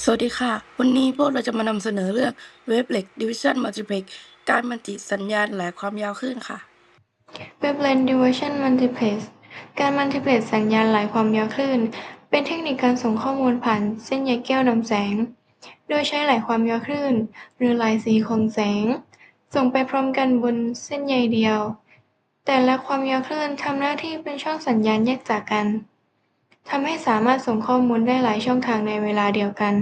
สวัสดีค่ะ วันนี้พวกเราจะมานำเสนอเรื่อง Wavelength Division Multiplex การบันจิสัญญาณหลายความยาวคลื่นค่ะ Wavelength Diversion Multiplex การมัลติเพล็กสัญญาณหลายความยาวคลื่น เป็นเทคนิคการส่งข้อมูลผ่านเส้นใยแก้วนำแสง โดยใช้หลายความยาวคลื่น หรือหลายสีของแสง ส่งไปพร้อมกันบนเส้นใยเดียว แต่ละความยาวคลื่นทำหน้าที่เป็นช่องสัญญาณแยกจากกัน ทำให้สามารถส่งข้อมูลได้หลายช่องทางในเวลาเดียวกัน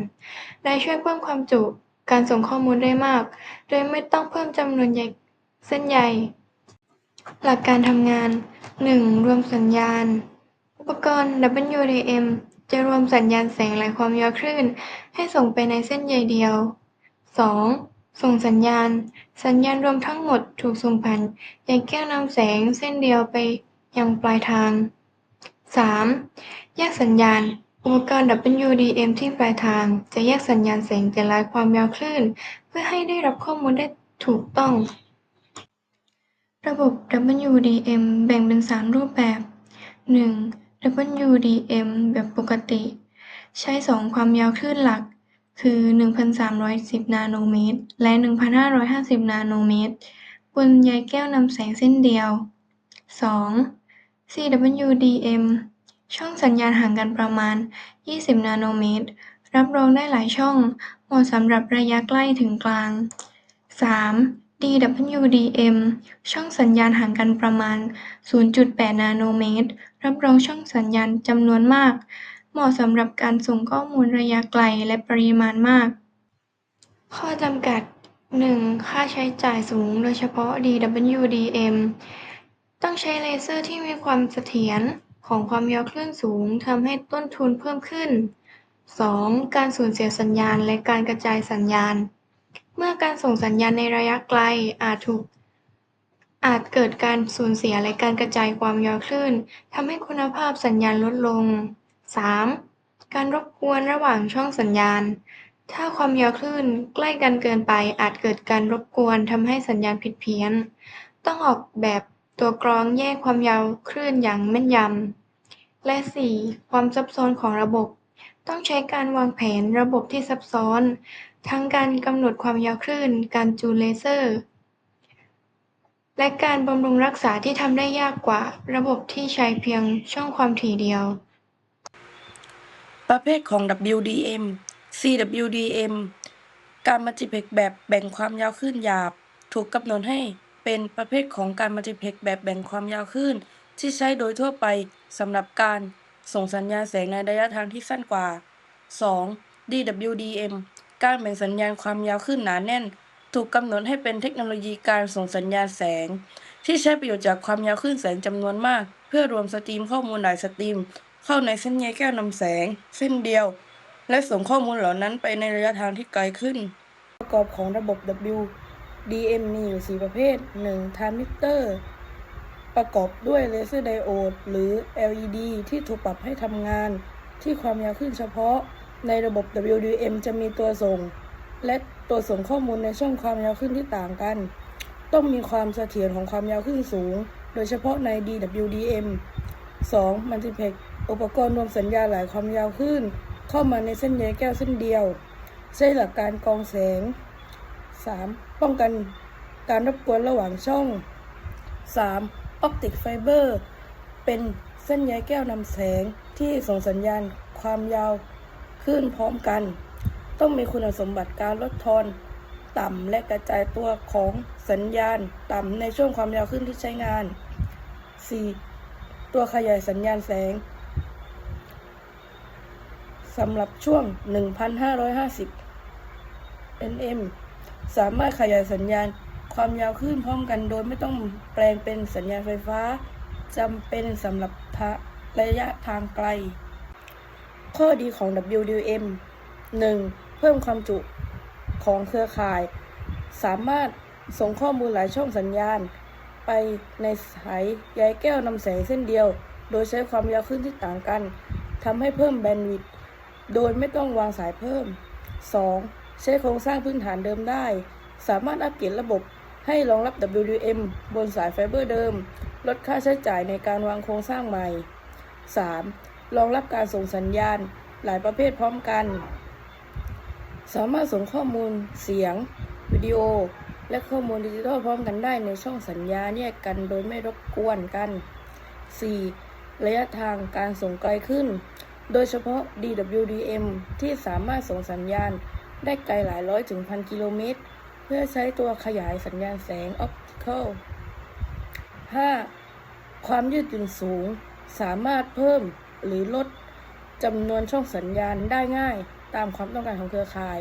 และช่วยเพิ่มความจุการส่งข้อมูลได้มาก โดยไม่ต้องเพิ่มจำนวนใยเส้นใย หลักการทำงาน 1. รวมสัญญาณ อุปกรณ์ WDM จะรวมสัญญาณแสงหลายความยาวคลื่น ให้ส่งไปในเส้นใยเดียว 2. ส่งสัญญาณ สัญญาณรวมทั้งหมดถูกส่งผ่านใยแก้วนำแสงเส้นเดียวไปยังปลายทาง 3. แยกสัญญาณ อุปกรณ์ WDM ที่ปลายทาง จะแยกสัญญาณแสงแต่ละความยาวคลื่น เพื่อให้ได้รับข้อมูลได้ถูกต้อง ระบบ WDM แบ่งเป็น 3 รูปแบบ 1. WDM แบบปกติ ใช้ 2 ความยาวคลื่นหลัก คือ 1,310 นาโนเมตร และ 1,550 นาโนเมตร บนใยแก้วนำแสงเส้นเดียว 2. CWDM ช่องสัญญาณห่างกันประมาณ 20 นาโนเมตร รับรองได้หลายช่อง เหมาะสำหรับระยะใกล้ถึงกลาง 3. DWDM ช่องสัญญาณห่างกันประมาณ 0.8 นาโนเมตร รับรองช่องสัญญาณจำนวนมาก เหมาะสำหรับการส่งข้อมูลระยะไกลและปริมาณมาก ข้อจำกัด 1. ค่าใช้จ่ายสูง โดยเฉพาะ DWDM ต้องใช้เลเซอร์ที่มีความเสถียรของความยาวคลื่นสูงทำให้ต้นทุนเพิ่มขึ้น 2. การสูญเสียสัญญาณและการกระจายสัญญาณ เมื่อการส่งสัญญาณในระยะไกลอาจถูก อาจเกิดการสูญเสียและการกระจายความยาวคลื่นทำให้คุณภาพสัญญาณลดลง 3. การรบกวนระหว่างช่องสัญญาณ ถ้าความยาวคลื่นใกล้กันเกินไปอาจเกิดการรบกวนทำให้สัญญาณผิดเพี้ยน ต้องออกแบบ ตัวกรองแยกความยาวคลื่นอย่างแม่นยำ และ 4. ความซับซ้อนของระบบ ต้องใช้การวางแผนระบบที่ซับซ้อน ทั้งการกำหนดความยาวคลื่น การจูนเลเซอร์ และการบำรุงรักษาที่ทำได้ยากกว่า ระบบที่ใช้เพียงช่องความถี่เดียว ประเภทของ WDM CWDM การมัลติเพล็กแบบแบ่งความยาวคลื่นหยาบ ถูกกำหนดให้ เป็นประเภทของการมัลติเพล็กซ์แบบแบ่งความยาวคลื่น ที่ใช้โดยทั่วไปสำหรับการส่งสัญญาณแสงในระยะทางที่สั้นกว่า 2. DWDM การแบ่งสัญญาณความยาวคลื่นหนาแน่น ถูกกำหนดให้เป็นเทคโนโลยีการส่งสัญญาณแสง ที่ใช้ประโยชน์จากความยาวคลื่นแสงจำนวนมาก เพื่อรวมสตรีมข้อมูลหลายสตรีม เข้าในเส้นใยแก้วนำแสง เส้นเดียว และส่งข้อมูลเหล่านั้นไปในระยะทางที่ไกลขึ้น ประกอบของระบบ W DM มีอยู่ 4 ประเภท 1. ทรานซิสเตอร์ ประกอบด้วยเลเซอร์ไดโอด หรือ LED ที่ถูกปรับให้ทำงานที่ความยาวคลื่นเฉพาะ ในระบบ WDM จะมีตัวส่ง และตัวส่งข้อมูลในช่องความยาวคลื่นที่ต่างกัน ต้องมีความเสถียรของความยาวคลื่นสูง โดยเฉพาะใน DWDM 2. มัลติเพ็กอุปกรณ์รวมสัญญาณหลายความยาวคลื่นเข้ามาในเส้นใยแก้วเส้นเดียว ใช้หลักการกองแสง 3. ป้องกันการรบกวนระหว่างช่อง 3. ออปติกไฟเบอร์เป็นเส้นใยแก้วนำแสงที่ส่งสัญญาณความยาวคลื่นพร้อมกัน ต้องมีคุณสมบัติการลดทอนต่ำและกระจายตัวของสัญญาณต่ำในช่วงความยาวคลื่นที่ใช้งาน 4. ตัวขยายสัญญาณแสงสำหรับช่วง 1,550 nm สามารถขยายสัญญาณความยาวคลื่นพร้อมกันโดยไม่ต้องแปลงเป็นสัญญาณไฟฟ้าจำเป็นสำหรับะระยะทางไกล ข้อดีของ WDM 1. เพิ่มความจุของเครือข่าย สามารถส่งข้อมูลหลายช่องสัญญาณ ไปในสายใยแก้วนำแสงเส้นเดียว โดยใช้ความยาวคลื่นที่ต่างกันทำให้เพิ่มแบนด์วิดต์โดยไม่ต้องวางสายเพิ่ม 2. ใช้โครงสร้างพื้นฐานเดิมได้ สามารถอัปเกรดระบบให้รองรับ WDM บนสายไฟเบอร์เดิม ลดค่าใช้จ่ายในการวางโครงสร้างใหม่ 3. รองรับการส่งสัญญาณหลายประเภทพร้อมกัน สามารถส่งข้อมูลเสียง วิดีโอ และข้อมูลดิจิทัลพร้อมกันได้ในช่องสัญญาณแยกกันโดยไม่รบกวนกัน 4. ระยะทางการส่งไกลขึ้น โดยเฉพาะ DWDM ที่สามารถส่งสัญญาณ ได้ไกลหลายร้อยถึงพันกิโลเมตร เพื่อใช้ตัวขยายสัญญาณแสงออปติคอล 5. ความยืดหยุ่นสูง สามารถเพิ่มหรือลดจำนวนช่องสัญญาณได้ง่ายตามความต้องการของเครือข่าย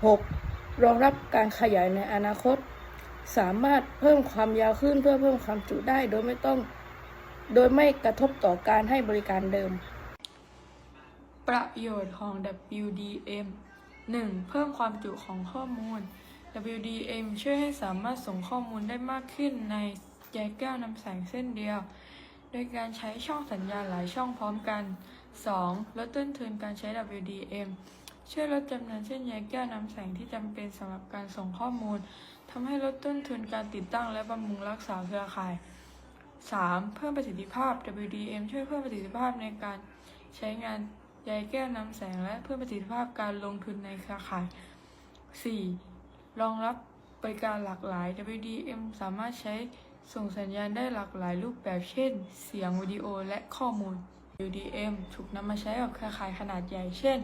6. รองรับการขยายในอนาคต สามารถเพิ่มความยาวขึ้นเพื่อเพิ่มความจุได้โดยไม่ต้อง โดยไม่กระทบต่อการให้บริการเดิม ประโยชน์ของ WDM 1. เพิ่มความจุของข้อมูล WDM ช่วยให้สามารถส่งข้อมูลได้มากขึ้นในใยแก้วนำแสงเส้นเดียว โดยการใช้ช่องสัญญาณหลายช่องพร้อมกัน 2. ลดต้นทุนการใช้ WDM ช่วยลดจำนวนเส้นใยแก้วนำแสงที่จำเป็นสำหรับการส่งข้อมูลทำให้ลดต้นทุนการติดตั้งและบำรุงรักษาเครือข่าย 3. เพิ่มประสิทธิภาพ WDM ช่วยเพิ่มประสิทธิภาพในการใช้งาน ใยแก้วนำแสงและเพิ่มประสิทธิภาพการลงทุนในเครือข่าย 4. รองรับบริการหลากหลาย WDM สามารถใช้ส่งสัญญาณได้หลากหลายรูปแบบเช่น เสียงวิดีโอและข้อมูล WDM ถูกนำมาใช้กับเครือข่ายขนาดใหญ่ เช่น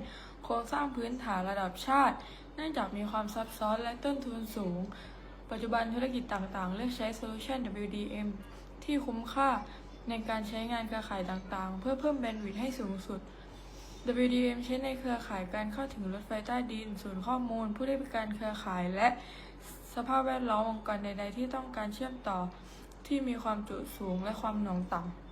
โครงสร้างพื้นฐานระดับชาติ เนื่องจากมีความซับซ้อนและต้นทุนสูง ปัจจุบันธุรกิจต่างๆ เลือกใช้โซลูชัน WDM ที่คุ้มค่าในการใช้งานเครือข่ายต่างๆ เพื่อเพิ่มแบนด์วิดต์ให้สูงสุด WDM ใช้ในเครือข่ายการเข้าถึงรถไฟใต้ดิน ศูนย์ข้อมูล ผู้ได้บริการเครือข่าย และสภาพแวดล้อมองค์กรใด ๆ ที่ต้องการเชื่อมต่อที่มีความจุสูงและความหน่วงต่ำ